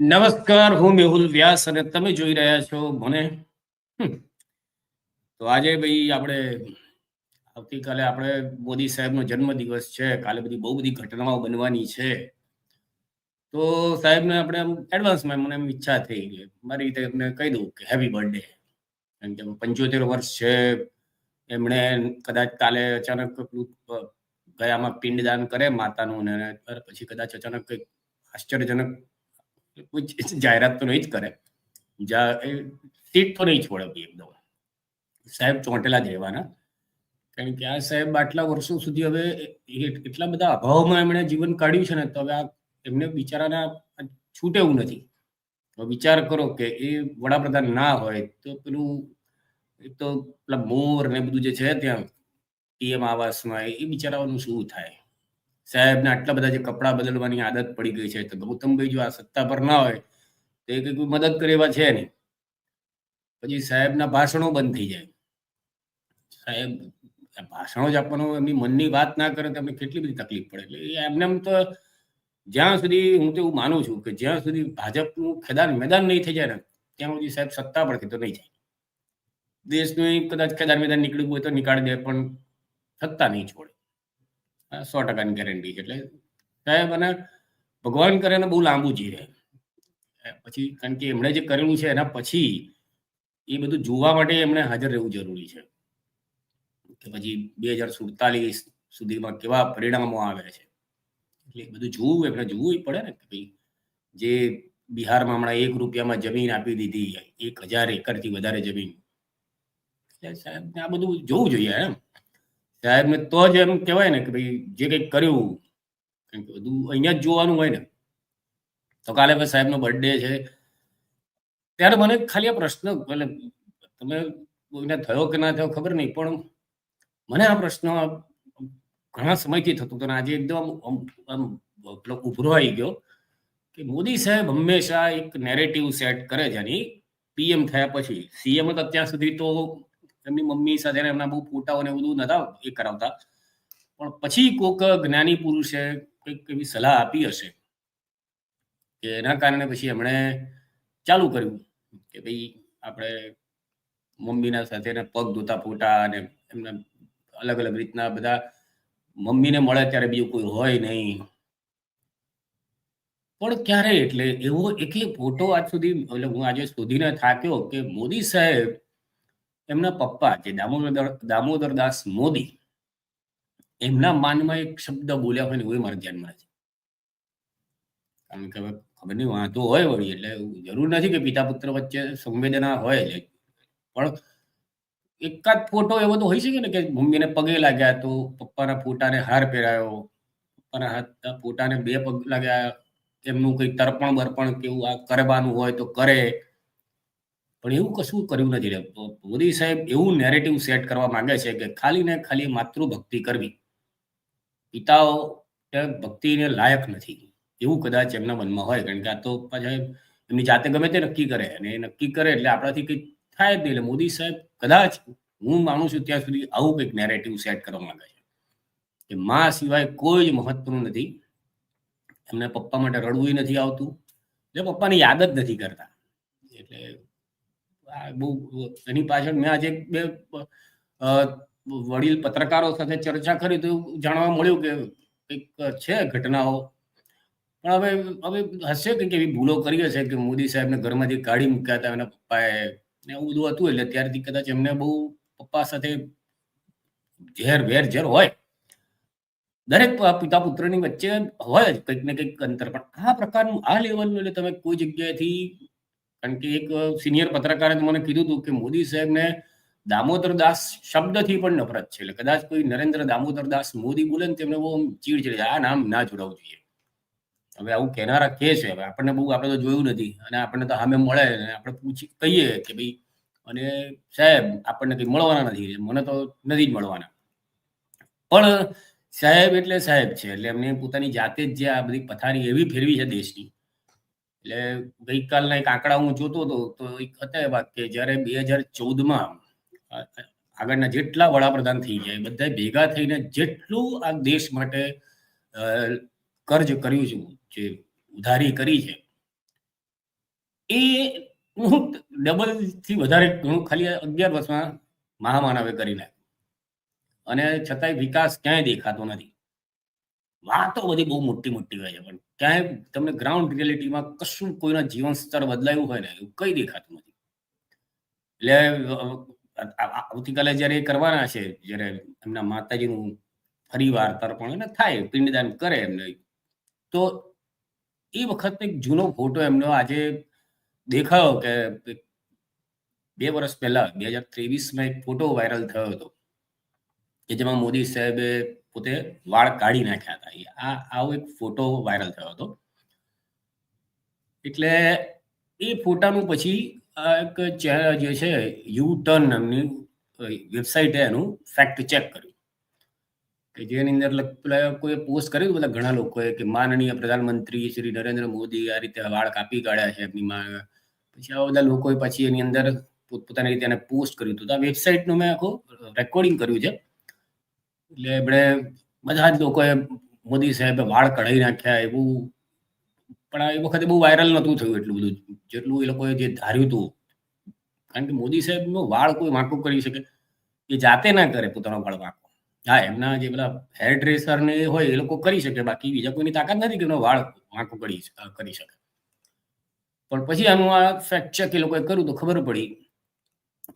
નમસ્કાર, હું મેહુલ વ્યાસ અને તમે જોઈ રહ્યા છો મને તો આજે ભાઈ આપણે આવતીકાલે આપણે મોદી સાહેબનો જન્મદિવસ છે. કાલે બધી બહુ બધી ઘટનાઓ બનવાની છે. તો સાહેબને આપણે આમ એડવાન્સમાં મને એમ ઈચ્છા થઈ ગઈ. મારી રીતે એમને કહી દઉં કે હેપી બર્થડે કારણ કે પંચોતેર વર્ષ છે. એમણે કદાચ કાલે અચાનક ગયામાં પિંડદાન કરે માતાનું ને પછી કદાચ અચાનક કંઈક આશ્ચર્યજનક જાહેરાત તો નહીં જ કરે. સીટ તો નહીં છોડે ભાઈ એકદમ સાહેબ ચોંટેલા જ રહેવાના. કારણ કે આ સાહેબ આટલા વર્ષો સુધી હવે એટલા બધા અભાવમાં એમણે જીવન કાઢ્યું છે ને, તો હવે આ એમને બિચારાના છૂટે એવું નથી. વિચાર કરો કે એ વડાપ્રધાન ના હોય તો પેલું એક તો પેલા મોર ને બધું જે છે ત્યાં, પીએમ આવાસમાં, એ બિચારાઓનું શું થાય? સાહેબને આટલા બધા જે કપડાં બદલવાની આદત પડી ગઈ છે, તો ગૌતમભાઈ જો આ સત્તા પર ના હોય, તો એ કંઈ કોઈ મદદ કરે એવા છે નહીં. પછી સાહેબના ભાષણો બંધ થઈ જાય. સાહેબ ભાષણો જ આપવાનું, એમની મનની વાત ના કરે તો એમને કેટલી બધી તકલીફ પડે. એટલે એમને એમ તો જ્યાં સુધી હું તો એવું માનું છું કે જ્યાં સુધી ભાજપનું ખેદાન મેદાન નહીં થઈ જાય ને, ત્યાં સુધી સાહેબ સત્તા પરથી તો નહીં જાય. દેશનું કદાચ ખેદાન મેદાન નીકળ્યું હોય તો નીકાળી દે, પણ સત્તા નહીં છોડે. સો ટકાની ગેરંટી એટલે સાહેબ, અને ભગવાન કરે ને બહુ લાંબુ જીવે. રહે પછી કારણ કે એમણે જે કરેલું છે, એના પછી એ બધું જોવા માટે એમણે હાજર રહેવું જરૂરી છે. કે પછી બે હજાર સુડતાલીસ સુધીમાં કેવા પરિણામો આવે છે. એટલે એ બધું જોવું એમને જોવું પડે ને કે ભાઈ જે બિહારમાં હમણાં એક રૂપિયામાં જમીન આપી દીધી, એક હજાર એકરથી વધારે જમીન. એટલે સાહેબ આ બધું જોવું જોઈએ એમ. સાહેબને તો જ એમ કહેવાય ને કે ભાઈ, જે કંઈક કર્યું, કારણ કે બધું અહીંયા જ જોવાનું હોય ને. તો કાલે ભાઈ સાહેબનો બર્થડે છે. ત્યારે મને ખાલી આ પ્રશ્ન, એટલે તમે કોઈને થયો કે ના થયો ખબર નહીં, પણ મને આ પ્રશ્ન ઘણા સમયથી થતો હતો આજે એકદમ આમ આવી ગયો કે મોદી સાહેબ હંમેશા એક નેરેટિવ સેટ કરે છે એની. પીએમ થયા પછી. સીએમ તો અત્યાર સુધી તો એમની મમ્મી સાથે એમના બહુ ફોટાઓ ને બધું નતા એ કરાવતા. પણ પછી કોક જ્ઞાની પુરુષે કંઈક એવી સલાહ આપી હશે કે એના કારણે પછી એમણે ચાલુ કર્યું કે ભાઈ આપણે મમ્મીના સાથે પગ ધોતા ફોટા અને એમને અલગ અલગ રીતના બધા મમ્મીને મળે ત્યારે બીજું કોઈ હોય નહીં. પણ ક્યારે એટલે એવો એકે ફોટો આજ સુધી, એટલે હું આજે શોધીને થાક્યો કે મોદી સાહેબ એમના પપ્પા જે દામોદર દામોદર દાસ મોદી, એમના માનમાં એક શબ્દ બોલ્યા હોય ને એવું મારા ધ્યાનમાં છે. કારણ કે ખબર નહીં, વાંધો હોય વળી, એટલે જરૂર નથી કે પિતા પુત્ર વચ્ચે સંવેદના હોય જ પણ એકાદ ફોટો એવો તો હોઈ શકે ને કે મમ્મીને પગે લાગ્યા તો પપ્પાના ફોટાને હાર પહેરાયો, પપ્પાના હાથ ફોટાને બે પગ લાગ્યા, એમનું કંઈ તર્પણ બર્પણ કેવું આ કરવાનું હોય તો કરે. પણ એવું કશું કર્યું નથી. મોદી સાહેબ એવું નેરેટિવ સેટ કરવા માંગે છે કે ખાલી ને ખાલી માતૃભક્તિ કરવી. પિતાઓ ભક્તિને લાયક નથી. એવું કદાચ એમના મનમાં હોય. કારણ કે આ તો પાછા એમની જાતે ગમે તે નક્કી કરે અને એ નક્કી કરે એટલે આપણાથી કંઈ થાય જ નહીં. એટલે મોદી સાહેબ કદાચ હું માનું છું ત્યાં સુધી આવું કંઈક નેરેટિવ સેટ કરવા માંગે છે. કે માં સિવાય કોઈ જ મહત્વનું નથી. એમને પપ્પા માટે રડવું નથી આવતું. એટલે પપ્પાની યાદ જ નથી કરતા. એટલે બહુ, એની પાછળ મેં આજે બે વડીલ પત્રકારો સાથે ચર્ચા કરી તો જાણવા મળ્યું કે કંઈક છે ઘટનાઓ. પણ હવે હવે હશે કંઈક એવી ભૂલો કરી હશે કે મોદી સાહેબને ઘરમાંથી કાઢી મૂક્યા હતા એના પપ્પાએ ને એવું બધું હતું એટલે ત્યારથી કદાચ એમને બહુ પપ્પા સાથે ઝેર વેર ઝેર હોય. દરેક પિતા પુત્રની વચ્ચે હોય કંઈક ને કંઈક અંતર. પણ આ પ્રકારનું, આ લેવલનું એટલે તમે કોઈ જગ્યાએથી કારણ કે એક સિનિયર પત્રકારે મને કીધું હતું કે મોદી સાહેબને દામોદર દાસ શબ્દથી પણ નફરત છે. એટલે કદાચ કોઈ નરેન્દ્ર દામોદર દાસ મોદી બોલે ને તેમને બહુ ચીડ ચીડ આ નામ ના જોડાવું જોઈએ. હવે આવું કહેનારા કે છે? હવે આપણને બહુ આપણે તો જોયું નથી. અને આપણને તો સામે મળે આપણે પૂછી કહીએ કે ભાઈ, અને સાહેબ, આપણને કંઈ મળવાના નથી મને તો નથી જ મળવાના. પણ સાહેબ એટલે સાહેબ છે. એટલે એમને પોતાની જાતે જ જે આ બધી પથારી એવી ફેરવી છે દેશની. એટલે ગઈકાલના એક આંકડા હું જોતો હતો, તો એક હતા એવા કે જ્યારે બે હજાર ચૌદમાં આગળના જેટલા વડાપ્રધાન થઈ ગયા બધા ભેગા થઈને જેટલું આ દેશ માટે કર્જ કર્યું છે, જે ઉધારી કરી છે, એ હું ડબલથી વધારે ઘણું ખાલી અગિયાર વર્ષમાં મહામાનવે કરી નાખ્યું. અને છતાંય વિકાસ ક્યાંય દેખાતો નથી. વાતો બધી બહુ મોટી મોટી હોય છે. પણ ક્યાંય તમને ગ્રાઉન્ડ રિયાલિટીમાં કશું કોઈના જીવન સ્તર બદલાયું હોય ને એવું કઈ દેખાતું નથી. એટલે આવતીકાલે જયારે એ કરવાના છે, જ્યારે એમના માતાજીનું ફરી વાર તર્પણ એને થાય, પિંડદાન કરે એમને, તો એ વખત એક જૂનો ફોટો એમનો આજે દેખાયો કે બે વર્ષ પહેલા, બે હજાર ત્રેવીસમાં એક ફોટો વાયરલ થયો હતો, કે જેમાં મોદી સાહેબે પોતે વાળ કાઢી નાખ્યા હતા. એ આ, આવો એક ફોટો વાયરલ થયો હતો. એટલે એ ફોટાનું પછી એક ચે- જે છે, યુ ટર્ન નામની વેબસાઇટે એનું ફેક્ટ ચેક કર્યું. કે જેની અંદર પેલા કોઈ પોસ્ટ કર્યું બધા ઘણા લોકોએ કે માનનીય પ્રધાનમંત્રી શ્રી નરેન્દ્ર મોદી આ રીતે વાળ કાપી કાઢ્યા છે એમની માં. પછી આવા બધા લોકોએ પછી એની અંદર પોતપોતાની રીતે એને પોસ્ટ કર્યું હતું. તો આ વેબસાઇટનું મેં આખું રેકોર્ડિંગ કર્યું છે. એટલે એમણે બધા જ લોકોએ મોદી સાહેબે વાળ કઢાઈ નાખ્યા એવું. પણ એ વખતે બહુ વાયરલ નહોતું થયું એટલું બધું. જેટલું એ લોકોએ જે ધાર્યું હતું. કારણ કે મોદી સાહેબનો વાળ કોઈ વાંકો કરી શકે. એ જાતે ના કરે પોતાનો વાળ વાંકો હા, એમના જે પેલા હેર ડ્રેસર ને એ હોય એ લોકો કરી શકે. બાકી બીજા કોઈની તાકાત નથી કે એનો વાળ વાંકો કરી કરી શકે. પણ પછી આનું આ ફેક્ટ ચેક એ લોકોએ કર્યું તો ખબર પડી.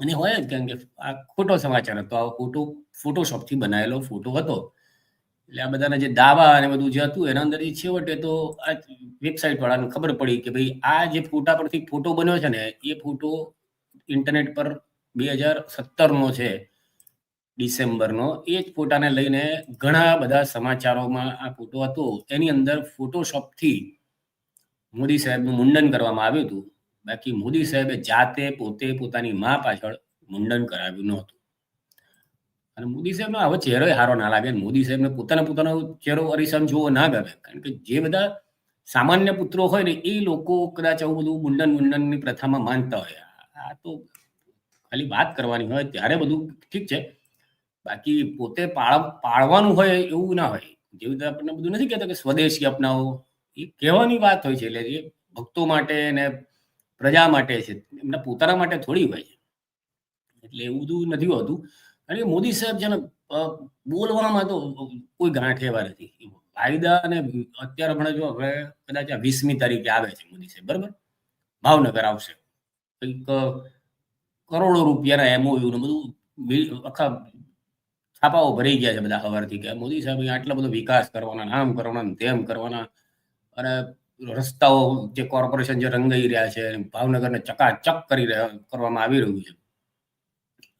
અને હોય જ કારણ કે આ ખોટો સમાચાર હતો. આ ફોટો ફોટોશોપથી બનાવેલો ફોટો હતો. એટલે આ બધાના જે દાવા અને બધું જે હતું, એના અંદર છેવટે તો આ વેબસાઇટ વાળાને ખબર પડી કે ભાઈ, આ જે ફોટા પરથી ફોટો બન્યો છે ને, એ ફોટો ઇન્ટરનેટ પર બે હજાર સત્તરનો છે, ડિસેમ્બરનો, એ જ ફોટાને લઈને ઘણા બધા સમાચારોમાં આ ફોટો હતો. એની અંદર ફોટોશોપથી મોદી સાહેબનું મુંડન કરવામાં આવ્યું હતું. બાકી મોદી સાહેબે જાતે પોતે પોતાની મા પાછળ મુંડન કરાવ્યું નહોતું. અને મોદી સાહેબનો આવો ચહેરો સારો ના લાગે. મોદી સાહેબને પોતાના પોતાનો ચહેરો અરીસામ જોવો ના ગમે. કારણ કે જે બધા સામાન્ય પુત્રો હોય ને, એ લોકો કદાચ આવું બધું મુંડન મુંડનની પ્રથામાં માનતા હોય. આ તો ખાલી વાત કરવાની હોય, ત્યારે બધું ઠીક છે. બાકી પોતે પાળ, પાળવાનું હોય એવું ના હોય. જેવી રીતે આપણને બધું નથી કહેતા કે સ્વદેશી અપનાવો. એ કહેવાની વાત હોય છે, એટલે એ ભક્તો માટે ને પ્રજા માટે છે. એમના પોતાના માટે થોડી હોય છે. એટલે એવું બધું નથી હોતું. કારણ કે મોદી સાહેબ જેને બોલવામાં તો કોઈ ગાંઠ એવા નથી. વાયદા અને અત્યારે હમણાં જો હવે કદાચ આ વીસમી તારીખે આવે છે મોદી સાહેબ, બરાબર? ભાવનગર આવશે. કંઈક કરોડો રૂપિયાના એમઓયુ ને બધું આખા છાપાઓ ભરાઈ ગયા છે બધા સવારથી કે મોદી સાહેબ આટલો બધો વિકાસ કરવાના નામ કરવાના તેમ કરવાના. અને રસ્તાઓ જે કોર્પોરેશન જે રંગાઈ રહ્યા છે, ભાવનગરને ચકાચક કરી રહ્યા, કરવામાં આવી રહ્યું છે.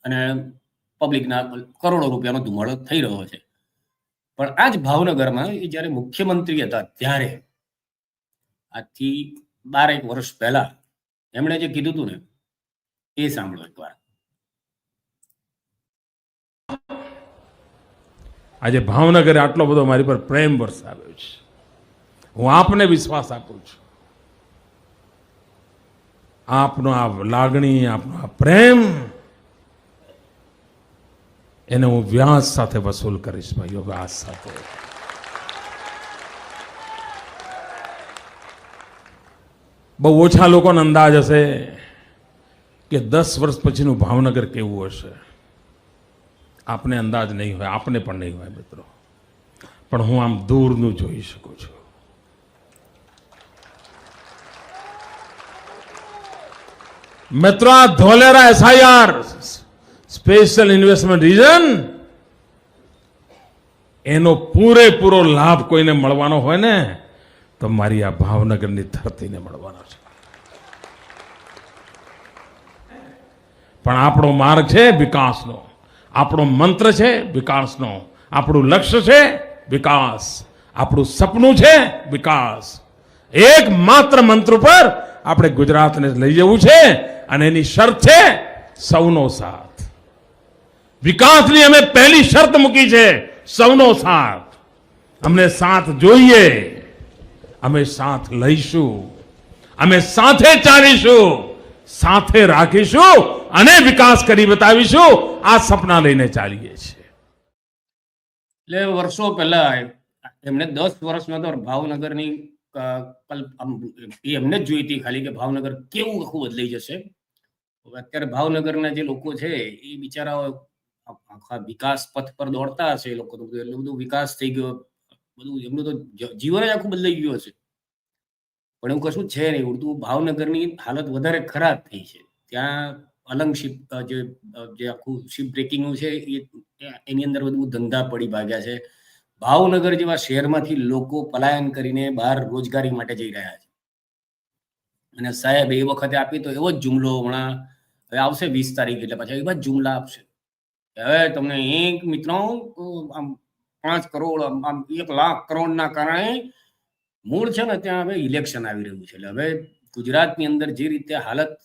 અને પબ્લિકના કરોડો રૂપિયાનો ધુમાડો થઈ રહ્યો છે. પણ આ જ ભાવનગરમાં એ જ્યારે મુખ્યમંત્રી હતા ત્યારે, આજથી બારેક વર્ષ પહેલા એમણે જે કીધું હતું ને, એ સાંભળો એકવાર. આજે ભાવનગરે આટલો બધો મારી પર પ્રેમ વરસાવ્યો છે. હું આપને વિશ્વાસ આપું છું. આપનો આ લાગણી, આપનો આ પ્રેમ, એને હું વ્યાસ સાથે વસૂલ કરીશ ભાઈઓ, વ્યાસ સાથે. બહુ ઓછા લોકોને અંદાજ હશે કે દસ વર્ષ પછીનું ભાવનગર કેવું હશે. આપને અંદાજ નહીં હોય, આપને પણ નહીં હોય મિત્રો. પણ હું આમ દૂરનું જોઈ શકું છું. મિત્રો Dholera SIR special investment region? એનો પૂરેપૂરો લાભ કોઈને મળવાનો હોય ને, તો મારી આ ભાવનગરની ધરતીને મળવાનો છે. પણ આપણો માર્ગ છે વિકાસનો. આપણો મંત્ર છે વિકાસનો. આપણું લક્ષ્ય છે વિકાસ. આપણું સપનું છે વિકાસ. એક માત્ર મંત્ર પર આપણે ગુજરાતને લઈ જવું છે અને એની શરત છે સૌનો સાથ. વિકાસની અમે પહેલી શરત મૂકી છે સૌનો સાથ. અમને સાથ જોઈએ. અમે સાથ લઈશું. અમે સાથે ચાલીશું. સાથે રાખીશું અને વિકાસ કરી બતાવીશું. આ સપના લઈને ચાલીએ છીએ. એટલે વર્ષો પહેલા એમણે દસ વર્ષમાં તો ભાવનગરની ક- કલ્પ આમ એ એમને જ જોઈ હતી ખાલી કે ભાવનગર કેવું આખું બદલાઈ જશે. અત્યારે ભાવનગરના જે લોકો છે, એ બિચારાઓ આખા વિકાસ પથ પર દોડતા હશે એ લોકો તો એટલું બધું વિકાસ થઈ ગયો. બધું એમનું તો જીવન જ આખું બદલાઈ ગયું હશે. પણ એવું કશું છે નહીં. ઉડતું ભાવનગરની હાલત વધારે ખરાબ થઈ છે. ત્યાં અલંગ શિપ જે આખું શિપ બ્રેકિંગનું છે, એ, એની અંદર બધું ધંધા પડી ભાગ્યા છે. ભાવનગર જેવા શહેરમાંથી લોકો પલાયન કરીને બહાર રોજગારી માટે જઈ રહ્યા છે. અને સાહેબ એ વખતે આપી તો એવો જ જુમલો હમણાં, હવે આવશે વીસ તારીખ એટલે પાછા એવા જ જુમલા આપશે. હવે તમને એક મિત્રો આમ પાંચ કરોડ, આમ એક લાખ કરોડના કારણે મૂળ છે ને ત્યાં હવે ઇલેક્શન આવી રહ્યું છે. એટલે હવે ગુજરાતની અંદર જે રીતે હાલત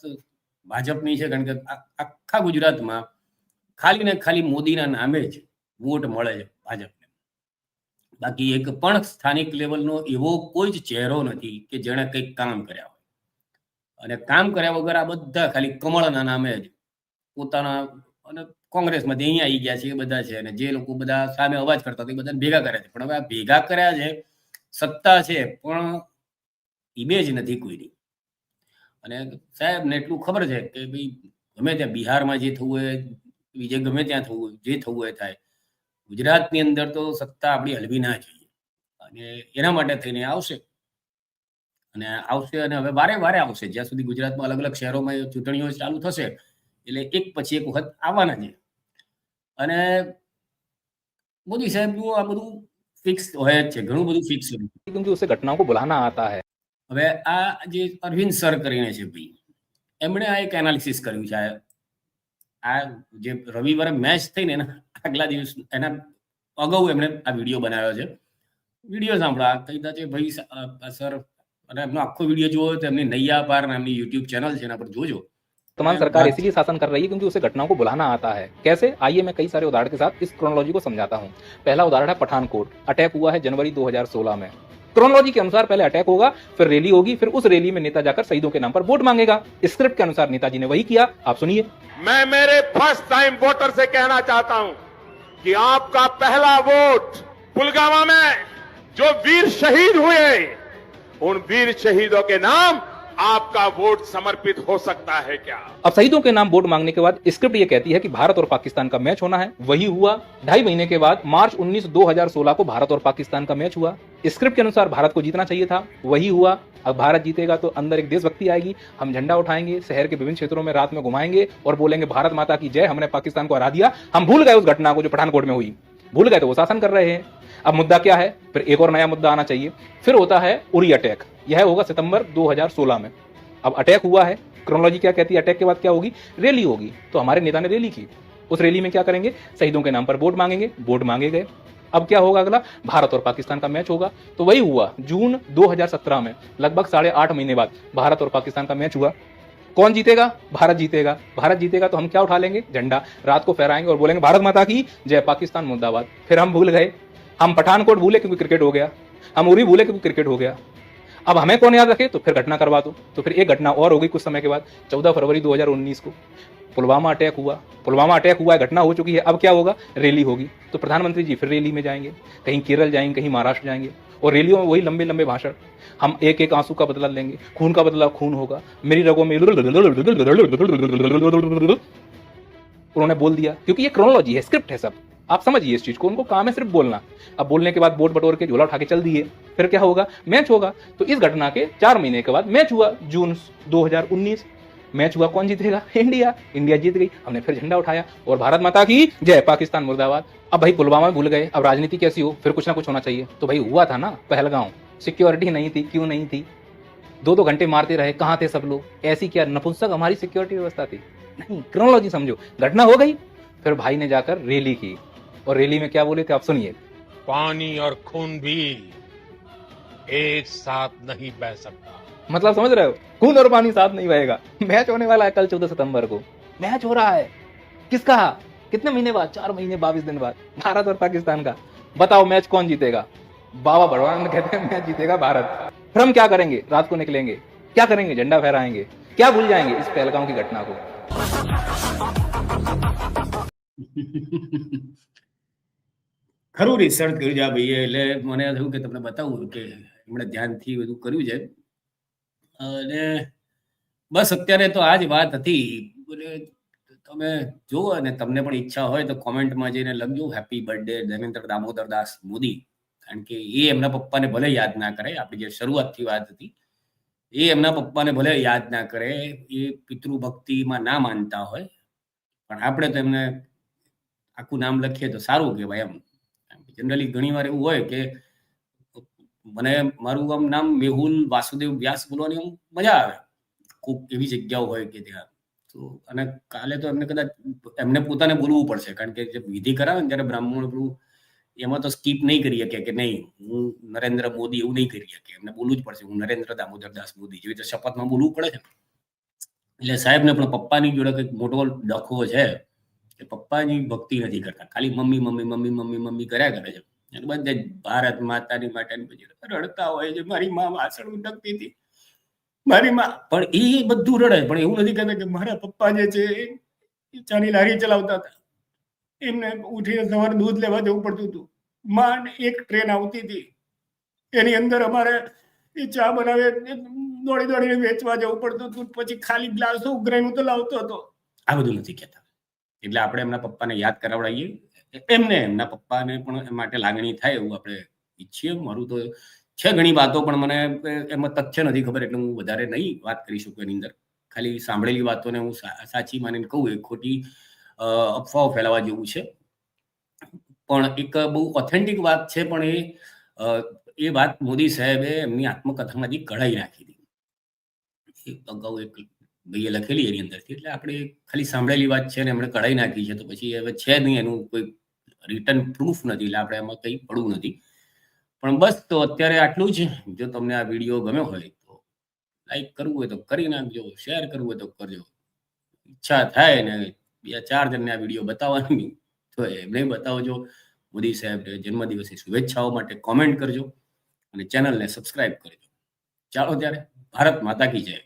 ભાજપની છે, કારણ કે આખા ગુજરાતમાં ખાલી ને ખાલી મોદીના નામે જ વોટ મળે છે ભાજપને બાકી એક પણ સ્થાનિક લેવલનો એવો કોઈ જ ચહેરો નથી કે જેણે કંઈક કામ કર્યા હોય. અને કામ કર્યા વગર આ બધા ખાલી કમળના નામે જ પોતાના અને કોંગ્રેસમાંથી અહીંયા આવી ગયા છે એ બધા છે અને જે લોકો બધા સામે અવાજ કરતા હતા એ બધાને ભેગા કર્યા છે. પણ હવે આ ભેગા કર્યા છે, સત્તા છે, પણ ઇમેજ નથી કોઈની. અને સાહેબને એટલું ખબર છે કે ભાઈ ગમે ત્યાં બિહારમાં જે થવું હોય બીજે ગમે ત્યાં થવું જે થવું હોય થાય ગુજરાતની અંદર તો સત્તા આપણી હલવી ના જોઈએ. અને એના માટે થઈને આવશે. અને આવશે અને હવે વારે વારે આવશે. જ્યાં સુધી ગુજરાતમાં અલગ અલગ શહેરોમાં ચૂંટણીઓ ચાલુ થશે એટલે એક પછી એક વખત આવવાના છે. અને મોદી સાહેબનું આ બધું ફિક્સ હોય જ છે. ઘણું બધું ફિક્સ છે ઘટનાઓ બોલાના આતા હૈ. હવે આ જે અરવિંદ સર કરીને છે ભાઈ એમણે આ એક એનાલિસિસ કર્યું છે. આ જે રવિવારે મેચ થઈને એના આગલા દિવસ એના અગાઉ એમણે આ વિડીયો બનાવ્યો છે વિડીયો સાંભળા કહીતા છે ભાઈ સ- અ, અ, સર અને એમનો આખો વિડીયો જોવો તો એમની નૈયા પાર નામની યુટ્યુબ ચેનલ છે એના પર જોજો तमाम मैं सरकार बात- इसीलिए शासन कर रही है क्योंकि उसे घटनाओं को बुलाना आता है कैसे आइए मैं कई सारे उदाहरण के साथ इस क्रोनोलॉजी को समझाता हूँ पहला उदाहरण है पठानकोट अटैक हुआ है जनवरी 2016 में क्रोनोलॉजी के अनुसार पहले अटैक होगा फिर रैली होगी फिर उस रैली में नेता जाकर शहीदों के नाम पर वोट मांगेगा स्क्रिप्ट के अनुसार नेताजी ने वही किया आप सुनिए मैं मेरे फर्स्ट टाइम वोटर से कहना चाहता हूं कि आपका पहला वोट पुलगामा में जो वीर शहीद हुए उन वीर शहीदों के नाम आपका वोट समर्पित हो सकता है क्या? अब शहीदों के नाम वोट मांगने के बाद स्क्रिप्ट ये कहती है कि भारत और पाकिस्तान का मैच होना है। वही हुआ ढाई महीने के बाद मार्च 19 2016 को भारत और पाकिस्तान का मैच हुआ। स्क्रिप्ट के अनुसार भारत को जीतना चाहिए था। वही हुआ। अब भारत जीतेगा तो अंदर एक देशभक्ति आएगी। हम झंडा उठाएँगे, शहर के विभिन्न क्षेत्रों में रात में घुमाएँगे और बोलेंगे, भारत माता की जय, हमने पाकिस्तान को हरा दिया। हम भूल गए उस घटना को जो पठानकोट में हुई। भूल गए तो वो शासन कर रहे हैं। अब मुद्दा क्या है? फिर एक और नया मुद्दा आना चाहिए। फिर होता है उरी अटैक। यह होगा सितंबर 2016 में। अब अटैक हुआ है। क्रोनोलॉजी क्या कहती है? अटैक के बाद क्या होगी? रैली होगी। तो हमारे नेता ने रैली की। उस रैली में क्या करेंगे? शहीदों के नाम पर वोट मांगेंगे। वोट मांगे गए। अब क्या होगा अगला? भारत और पाकिस्तान का मैच होगा। तो वही हुआ जून 2017 में, लगभग साढ़े आठ महीने बाद। भारत और पाकिस्तान का मैच हुआ। कौन जीतेगा? भारत जीतेगा। भारत जीतेगा तो हम क्या उठा लेंगे? झंडा। रात को फहराएँगे और बोलेंगे, भारत माता की जय, पाकिस्तान मुर्दाबाद। फिर हम भूल गए। हम पठानकोट भूले क्योंकि क्रिकेट हो गया। हम उरी भूले क्योंकि क्रिकेट हो गया। अब हमें कौन याद रखे? तो फिर घटना करवा दो। तो फिर एक घटना और होगी कुछ समय के बाद 14 फरवरी 2019 को। पुलवामा अटैक हुआ। पुलवामा अटैक हुआ है घटना हो चुकी है। अब क्या होगा? रैली होगी। तो प्रधानमंत्री जी फिर रैली में जाएँगे। कहीं केरल जाएँगे, कहीं महाराष्ट्र जाएँगे। और रैलियों में वही लंबे लंबे भाषण। हम एक एक आँसू का बदला लेंगे। खून का बदला खून होगा। मेरी रगों में उन्होंने बोल दिया, क्योंकि ये क्रोनोलॉजी है स्क्रिप्ट है सब। आप समझिए इस चीज़ को, उनको काम है सिर्फ़ बोलना। अब बोलने के बाद वोट बटोर के झोला उठा के चल दिए, फिर क्या होगा? मैच होगा। तो इस घटना के चार महीने के बाद मैच हुआ, जून 2019 मैच हुआ, कौन जीतेगा? इंडिया। इंडिया जीत गई, हमने फिर झंडा उठाया, और भारत माता की जय, पाकिस्तान मुर्दाबाद। अब भाई पुलवामा भूल गए, अब राजनीति कैसी हो? फिर कुछ ना कुछ होना चाहिए। तो भाई हुआ था ना, पहलगांव। सिक्योरिटी नहीं थी, क्यों नहीं थी? दो दो घंटे मारते रहे, कहाँ थे सब लोग? ऐसी क्या नपुंसक हमारी सिक्योरिटी व्यवस्था थी? नहीं क्रोनोलॉजी समझो। घटना हो गई, फिर भाई ने जाकर रैली की। और रैली में क्या बोले थे? आप सुनिए। पानी और खून भी एक साथ नहीं बह सकता। मतलब समझ रहे हो? खून और पानी साथ नहीं बहेगा। मैच होने वाला है कल चौदह सितंबर को। मैच हो रहा है। किसका कितने महीने बाद? चार महीने बाईस दिन बाद। भारत और पाकिस्तान का। बताओ मैच कौन जीतेगा? बाबा भगवान कहते हैं मैच जीतेगा भारत। फिर हम क्या करेंगे? रात को निकलेंगे। क्या करेंगे? झंडा फहराएँगे। क्या भूल जाएँगे इस पहलगांव की घटना को? ખરું રિસર્ચ કર્યું છે આ ભાઈએ, એટલે મને થયું કે તમને બતાવું કે એમણે ધ્યાનથી બધું કર્યું છે. અને બસ અત્યારે તો આ જ વાત હતી. તમે જુઓ અને તમને પણ ઈચ્છા હોય તો કોમેન્ટમાં જઈને લખજો. Happy birthday Dharmendra Damodar Das Modi. કારણ કે એ એમના પપ્પાને ભલે યાદ ના કરે, આપણી જે શરૂઆતથી વાત હતી, એ એમના પપ્પાને ભલે યાદ ના કરે, એ પિતૃભક્તિમાં ના માનતા હોય. પણ આપણે તો એમને આખું નામ લખીએ તો સારું કહેવાય એમ. જનરલી ઘણી વાર એવું હોય કે મને મારું આમ નામ મેહુલ વાસુદેવ વ્યાસ બોલવાની મજા આવે. કોઈક એવી જગ્યાઓ હોય કે ત્યાં તો અને કાલે તો એમને કદાચ એમને પોતાને બોલવું પડશે. કારણ કે જે વિધિ કરાવે ને ત્યારે બ્રાહ્મણ પેલું એમાં તો સ્કીપ નહીં કરી શકે કે નહીં, હું નરેન્દ્ર મોદી એવું નહીં કરી શકે. એમને બોલવું જ પડશે. હું નરેન્દ્ર દામોદર દાસ મોદી જેવી રીતે શપથમાં બોલવું પડે છે. એટલે સાહેબને પણ પપ્પાની જોડે કંઈક મોટો ડખો છે. કે પપ્પાની ભક્તિ નથી કરતા. ખાલી mummy mummy mummy mummy mummy કર્યા કરે છે. અને બધા ભારત માતાની માટેની પછી રડતા હોય છે. મારી મા વાસણ ઉટકતી હતી. મારી મા પણ એ બધું રડે. પણ એવું નથી કહેતા કે મારા પપ્પા જે છે એ ચાની લારી ચલાવતા હતા. એમને ઉઠીને સવારે દૂધ લેવા જવું પડતું હતું. માં એક ટ્રેન આવતી હતી. એની અંદર અમારે એ ચા બનાવે દોડી દોડીને વેચવા જવું પડતું હતું. પછી ખાલી ગ્લાસો ઉઘરાઈનું તો લાવતો હતો. આ બધું નથી કહેતા. એટલે આપણે એમના પપ્પાને યાદ કરાવડાવીએ એમને એમના પપ્પાને પણ માટે લાગણી થાય એવું આપણે ઈચ્છીએ. મારું તો છે ઘણી વાતો, પણ મને એમાં તથ્ય નથી ખબર, એટલે હું વધારે નહીં વાત કરી શકું એની અંદર. ખાલી સાંભળેલી વાતોને હું સાચી માનીને કહું એ ખોટી અફવાઓ ફેલાવા જેવું છે. પણ એક બહુ ઓથેન્ટિક વાત છે, પણ એ એ વાત મોદી સાહેબે એમની આત્મકથામાંથી કઢાઈ નાખી હતી. અગાઉ એક ભાઈએ લખેલી એની અંદરથી. એટલે આપણે ખાલી સાંભળેલી વાત છે ને એમણે કઢાઈ નાખી છે, તો પછી હવે છે નહીં, એનું કોઈ રિટર્ન પ્રૂફ નથી, એટલે આપણે એમાં કંઈ પડવું નથી. પણ બસ, તો અત્યારે આટલું જ. જો તમને આ વીડિયો ગમ્યો હોય, તો લાઈક કરવું હોય તો કરી નાખજો શેર કરવું હોય તો કરજો. ઈચ્છા થાય ને બે ચાર જણને આ વીડિયો બતાવવાની, તો એમને બતાવજો. મોદી સાહેબ જન્મદિવસની શુભેચ્છાઓ માટે કોમેન્ટ કરજો અને ચેનલને સબસ્ક્રાઇબ કરજો. ચાલો ત્યારે, ભારત માતા કી જય.